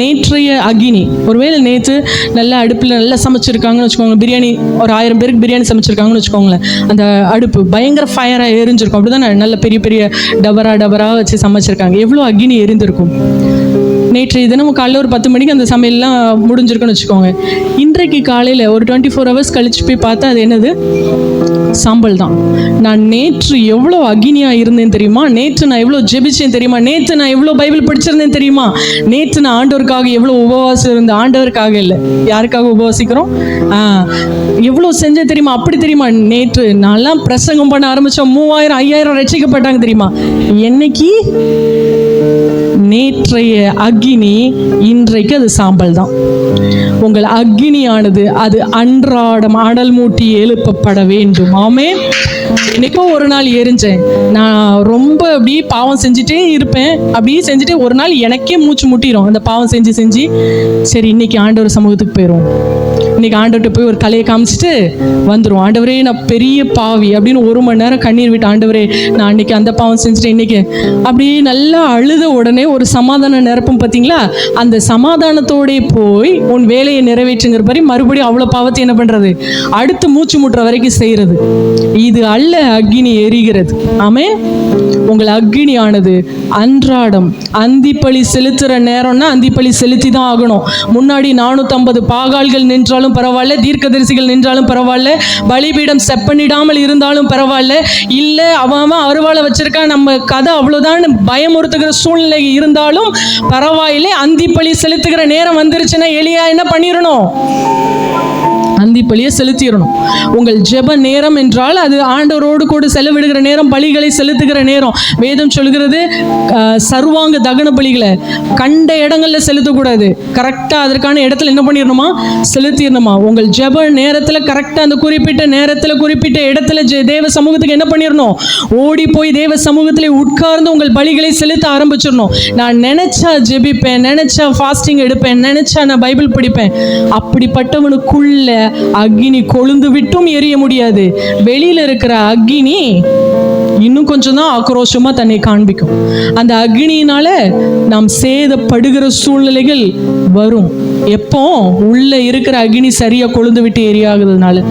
நேற்றைய அக்னி. ஒருவேளை நேற்று நல்லா அடுப்பில் நல்லா சமைச்சிருக்காங்கன்னு வச்சுக்கோங்க பிரியாணி ஒரு ஆயிரம் பேருக்கு பிரியாணி சமைச்சிருக்காங்கன்னு வச்சுக்கோங்களேன். அந்த அடுப்பு பயங்கர ஃபயராக எரிஞ்சிருக்கும். அப்படிதான்? நல்ல பெரிய பெரிய டபரா டபரா வச்சு சமைச்சிருக்காங்க. எவ்வளோ அக்னி எரிந்திருக்கும்? நேற்றைய தினம் காலையில் ஒரு பத்து மணிக்கு அந்த சமையல்லாம் முடிஞ்சிருக்குன்னு வச்சுக்கோங்க. இன்றைக்கு காலையில் ஒரு டுவெண்ட்டி ஃபோர் ஹவர்ஸ் கழிச்சு போய் பார்த்தா அது என்னது? சாம்பல் தான். நான் நேற்று எவ்வளோ அக்னியாக இருந்தேன் தெரியுமா? நேற்று நான் எவ்வளோ ஜெபிச்சேன் தெரியுமா? நேற்று நான் எவ்வளோ பைபிள் படிச்சிருந்தேன் தெரியுமா? நேற்று நான் ஆண்டவருக்காக எவ்வளோ உபவாசம் இருந்தேன்? ஆண்டவருக்காக இல்லை. யாருக்காக உபவாசிக்கிறோம்? ஆ எவ்வளோ செஞ்சேன் தெரியுமா? அப்படி தெரியுமா? நேற்று நான்லாம் பிரசங்கம் பண்ண ஆரம்பித்தோம் மூவாயிரம் ஐயாயிரம் ரசிக்கப்பட்டாங்க தெரியுமா? என்னைக்கு? நேற்றைய அக்னி இன்றைக்கு அது சாம்பல் தான் உங்கள் அக்னியானது அது அன்றாடம் அடல் மூட்டி எழுப்பப்பட வேண்டும். ஆமே என்னைக்கோ ஒரு நாள் எரிஞ்சேன். நான் ரொம்ப அப்படி பாவம் செஞ்சுட்டே இருப்பேன். அப்படியே செஞ்சுட்டு ஒரு நாள் எனக்கே மூச்சு முட்டிடும் அந்த பாவம் செஞ்சு செஞ்சு சரி இன்னைக்கு ஆண்டவர் சமூகத்துக்கு போயிடும் இன்னைக்கு ஆண்டவர்கிட்ட போய் ஒரு கலையை காமிச்சிட்டு வந்துடும் ஆண்டவரே நான் பெரிய பாவி அப்படின்னு ஒரு மணி நேரம் கண்ணீர் விட்டு ஆண்டவரே நான் அன்னைக்கு அந்த பாவம் செஞ்சுட்டேன் இன்னைக்கு. அப்படியே நல்லா அழுத உடனே ஒரு சமாதான நிரப்பும் பார்த்தீங்களா? அந்த சமாதானத்தோடே போய் உன் வேலையை நிறைவேற்றுங்கிற மாதிரி மறுபடியும் அவ்வளோ பாவத்தை என்ன பண்ணுறது அடுத்து மூச்சு முட்டுற வரைக்கும் செய்கிறது இது அல்ல அக்னி எரிகிறது. ஆமே உங்கள் அக்னியானது அன்றாடம் அந்திப்பழி செலுத்துகிற நேரம்னா அந்திப்பழி செலுத்தி தான் ஆகணும். முன்னாடி நானூற்றம்பது பாகால்கள் நின்றாலும் பரவாயில்ல தீர்க்கதரிசிகள் நின்றாலும் பரவாயில்ல பலிபீடம் செப்பனிடாமல் இருந்தாலும் பரவாயில்ல. இல்லை அவன் அருவாளை வச்சிருக்கான் நம்ம கதை அவ்வளோதான் பயமுறுத்துகிற சூழ்நிலை இருந்தாலும் பரவாயில்லை. அந்திப்பழி செலுத்துகிற நேரம் வந்துருச்சுன்னா எளியா என்ன பண்ணிடணும்? சந்திப்பிலேயே செலுத்திடணும் உங்கள் ஜெப நேரம் என்றால் அது ஆண்டவரோடு கூட செலவிடுகிற நேரம் பலிகளை செலுத்துகிற நேரம். வேதம் சொல்கிறது சர்வாங்க தகன பலிகளை கண்ட இடங்களில் செலுத்தக்கூடாது. கரெக்டாக அதற்கான இடத்துல என்ன பண்ணிடணுமா செலுத்திடணுமா உங்கள் ஜெப நேரத்தில் கரெக்டாக அந்த குறிப்பிட்ட நேரத்தில் குறிப்பிட்ட இடத்துல ஜெ- தேவ சமூகத்துக்கு என்ன பண்ணிடணும் ஓடி போய் தேவ சமூகத்தில் உட்கார்ந்து உங்கள் பலிகளை செலுத்த ஆரம்பிச்சிடணும் நான் நினைச்சா ஜெபிப்பேன் நினைச்சா ஃபாஸ்டிங் எடுப்பேன் நினைச்சா நான் பைபிள் படிப்பேன். அப்படிப்பட்டவனுக்குள்ள அக்னி கொழுந்து விட்டும் எரிய முடியாது. வெளியில இருக்கிற அக்னி இன்னும் கொஞ்சம் தான் ஆக்ரோஷமா தன்னை காண்பிக்கும். அந்த அக்னியினால நாம் சேதப்படுகிற சூழ்நிலைகள் வரும். எப்போ? உள்ள இருக்கிற அக்னி சரியா கொழுந்து விட்டு எரியாகிறதுனால